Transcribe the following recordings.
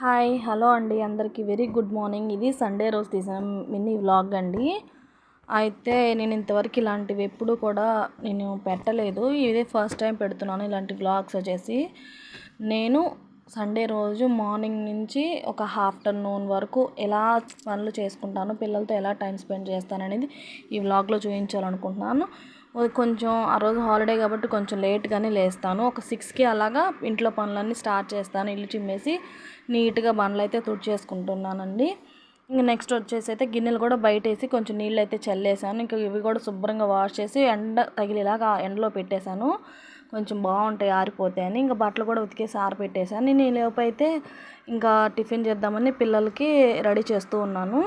Hi hello అండి. అందరికీ very good morning. ఇది సండే రోజు తీసిన మినీ వ్లాగ్ అండి. అయితే నేను ఇంతవరకు ఇలాంటివి ఎప్పుడూ కూడా నేను పెట్టలేదు. ఇదే ఫస్ట్ టైం పెడుతున్నాను ఇలాంటి వ్లాగ్స్ వచ్చేసి. నేను సండే రోజు మార్నింగ్ నుంచి ఒక ఆఫ్టర్నూన్ వరకు ఎలా పనులు చేసుకుంటాను పిల్లలతో ఎలా టైం స్పెండ్ చేస్తాను అనేది ఈ వ్లాగ్లో చూపించాలనుకుంటున్నాను. కొంచెం ఆ రోజు హాలిడే కాబట్టి కొంచెం లేట్గానే లేస్తాను. ఒక సిక్స్కి అలాగా ఇంట్లో పనులన్నీ స్టార్ట్ చేస్తాను. ఇల్లు చిమ్మేసి నీట్గా బండ్లు అయితే తుడిచేసుకుంటున్నానండి. ఇంక నెక్స్ట్ వచ్చేసి అయితే గిన్నెలు కూడా బయట వేసి కొంచెం నీళ్ళు అయితే చల్లేసాను. ఇంకా ఇవి కూడా శుభ్రంగా వాష్ చేసి ఎండ తగిలేలాగా ఎండలో పెట్టేశాను. కొంచెం బాగుంటాయి ఆరిపోతాయి అని. ఇంకా బట్టలు కూడా ఉతికేసి ఆరిపెట్టేశాను. నేను ఈ లోపు అయితే ఇంకా టిఫిన్ చేద్దామని పిల్లలకి రెడీ చేస్తూ ఉన్నాను.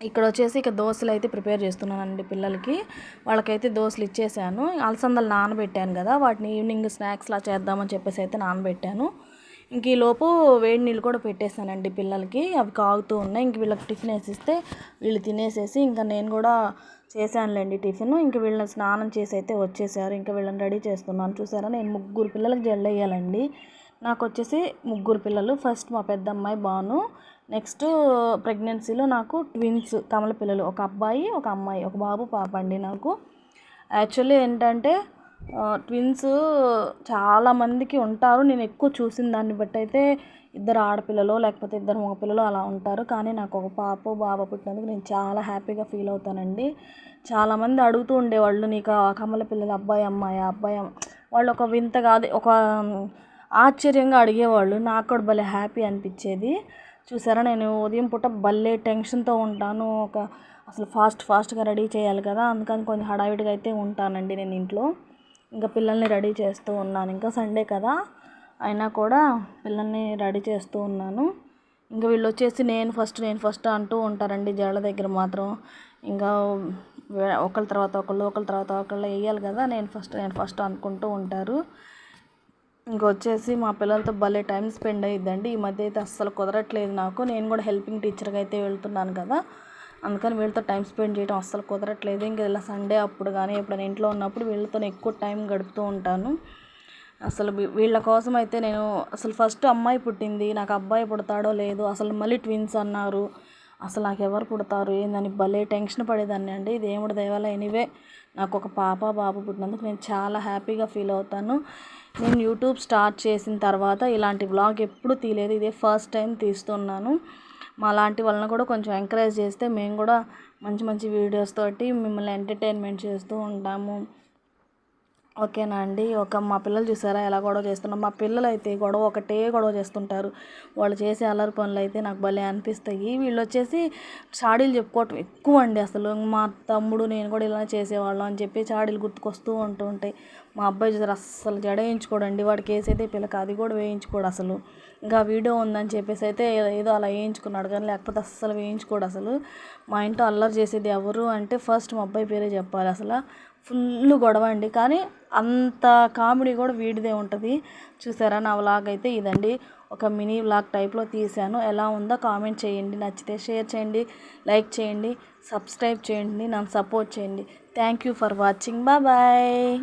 ఇక్కడ వచ్చేసి ఇక దోశలు అయితే ప్రిపేర్ చేస్తున్నానండి పిల్లలకి. వాళ్ళకైతే దోశలు ఇచ్చేసాను. అలసందలు నానబెట్టాను కదా వాటిని ఈవినింగ్ స్నాక్స్లా చేద్దామని చెప్పేసి అయితే నానబెట్టాను. ఇంక ఈలోపు వేడి నీళ్ళు కూడా పెట్టేశానండి పిల్లలకి. అవి కాగుతూ ఉన్నాయి. ఇంక వీళ్ళకి టిఫిన్ వేసిస్తే వీళ్ళు తినేసేసి ఇంకా నేను కూడా చేశానులేండి టిఫిన్. ఇంక వీళ్ళని స్నానం చేసి అయితే వచ్చేసారు. ఇంకా వీళ్ళని రెడీ చేస్తున్నాను. చూసారా? నేను ముగ్గురు పిల్లలకి జెల్ వేయాలండి. నాకు వచ్చేసి ముగ్గురు పిల్లలు. ఫస్ట్ మా పెద్ద అమ్మాయి బాను నెక్స్ట్ ప్రెగ్నెన్సీలో నాకు ట్విన్స్ కమల పిల్లలు ఒక అబ్బాయి ఒక అమ్మాయి ఒక బాబు పాప అండి నాకు. యాక్చువల్లీ ఏంటంటే ట్విన్స్ చాలామందికి ఉంటారు. నేను ఎక్కువ చూసిన దాన్ని బట్టి అయితే ఇద్దరు ఆడపిల్లలు లేకపోతే ఇద్దరు మగపిల్లలు అలా ఉంటారు. కానీ నాకు ఒక పాప బాబు పుట్టినందుకు నేను చాలా హ్యాపీగా ఫీల్ అవుతానండి. చాలామంది అడుగుతూ ఉండేవాళ్ళు నీకు కమల పిల్లలు అబ్బాయి అమ్మాయి అబ్బాయి వాళ్ళు ఒక వింతగా అది ఒక ఆశ్చర్యంగా అడిగేవాళ్ళు. నాకు కూడా భలే హ్యాపీ అనిపించేది. చూసారా? నేను ఉదయం పూట భలే టెన్షన్తో ఉంటాను. ఒక అసలు ఫాస్ట్ ఫాస్ట్గా రెడీ చేయాలి కదా. అందుకని కొంచెం హడావిడిగా అయితే ఉంటానండి నేను ఇంట్లో. ఇంకా పిల్లల్ని రెడీ చేస్తూ ఉన్నాను. ఇంకా సండే కదా. అయినా కూడా పిల్లల్ని రెడీ చేస్తూ ఉన్నాను. ఇంకా వీళ్ళు వచ్చేసి నేను ఫస్ట్ నేను ఫస్ట్ అంటూ ఉంటారండి జడ దగ్గర మాత్రం. ఇంకా ఒకళ్ళ తర్వాత ఒకళ్ళు ఒకళ్ళ తర్వాత ఒకళ్ళు వేయాలి కదా. నేను ఫస్ట్ నేను ఫస్ట్ అనుకుంటూ ఉంటారు. ఇంకొచ్చేసి మా పిల్లలతో భలే టైం స్పెండ్ అయ్యిద్దండి ఈ మధ్య అయితే అస్సలు కుదరట్లేదు నాకు. నేను కూడా హెల్పింగ్ టీచర్గా అయితే వెళ్తున్నాను కదా. అందుకని వీళ్ళతో టైం స్పెండ్ చేయడం అస్సలు కుదరట్లేదు. ఇంకా ఇలా సండే అప్పుడు కానీ ఎప్పుడైనా ఇంట్లో ఉన్నప్పుడు వీళ్ళతో ఎక్కువ టైం గడుపుతూ ఉంటాను. అసలు వీళ్ళ కోసం అయితే నేను అసలు ఫస్ట్ అమ్మాయి పుట్టింది. నాకు అబ్బాయి పుడతాడో లేదో అసలు మళ్ళీ ట్విన్స్ అన్నారు. అసలు నాకు ఎవరు పుడతారు ఏందని భలే టెన్షన్ పడేదాన్ని అండి. దేవుడి దయవల్ల ఎనీవే నాకు ఒక పాప బాబు పుట్టినందుకు నేను చాలా హ్యాపీగా ఫీల్ అవుతాను. నేను యూట్యూబ్ స్టార్ట్ చేసిన తర్వాత ఇలాంటి వ్లాగ్ ఎప్పుడు తీయలేదు. ఇదే ఫస్ట్ టైం తీస్తున్నాను. మా లాంటి వాళ్ళని కూడా కొంచెం ఎంకరేజ్ చేస్తే మేము కూడా మంచి మంచి వీడియోస్ తోటి మిమ్మల్ని ఎంటర్టైన్మెంట్ చేస్తూ ఉంటాము. ఓకేనా అండి. ఒక మా పిల్లలు చూసారా ఎలా గొడవ చేస్తున్నారు మా పిల్లలు అయితే గొడవ ఒకటే గొడవ చేస్తుంటారు. వాళ్ళు చేసే అల్లరి పనులు అయితే నాకు భలే అనిపిస్తాయి. వీళ్ళు వచ్చేసి చాడీలు చెప్పుకోవటం ఎక్కువ అండి అసలు. మా తమ్ముడు నేను కూడా ఇలా చేసేవాళ్ళం అని చెప్పి చాడీలు గుర్తుకొస్తూ ఉంటూ ఉంటాయి. మా అబ్బాయి చూసారు అస్సలు జడ వేయించుకోడండి వాడికి వేసైతే పిల్లకి అది కూడా వేయించుకోడు అసలు. ఇంకా వీడియో ఉందని చెప్పేసి అయితే ఏదో అలా వేయించుకున్నాడు కానీ లేకపోతే అస్సలు వేయించుకోడు అసలు. మా ఇంట్లో అల్లరి చేసేది ఎవరు అంటే ఫస్ట్ మా అబ్బాయి పేరే చెప్పాలి అసలు. ఫుల్ గొడవ అండి. కానీ అంత కామెడీ కూడా వీడిదే ఉంటుంది. చూసారా? నా వ్లాగ్ అయితే ఇదండి. ఒక మినీ వ్లాగ్ టైప్లో తీశాను. ఎలా ఉందో కామెంట్ చేయండి. నచ్చితే షేర్ చేయండి. లైక్ చేయండి. సబ్స్క్రైబ్ చేయండి. నన్ను సపోర్ట్ చేయండి. Thank you for watching bye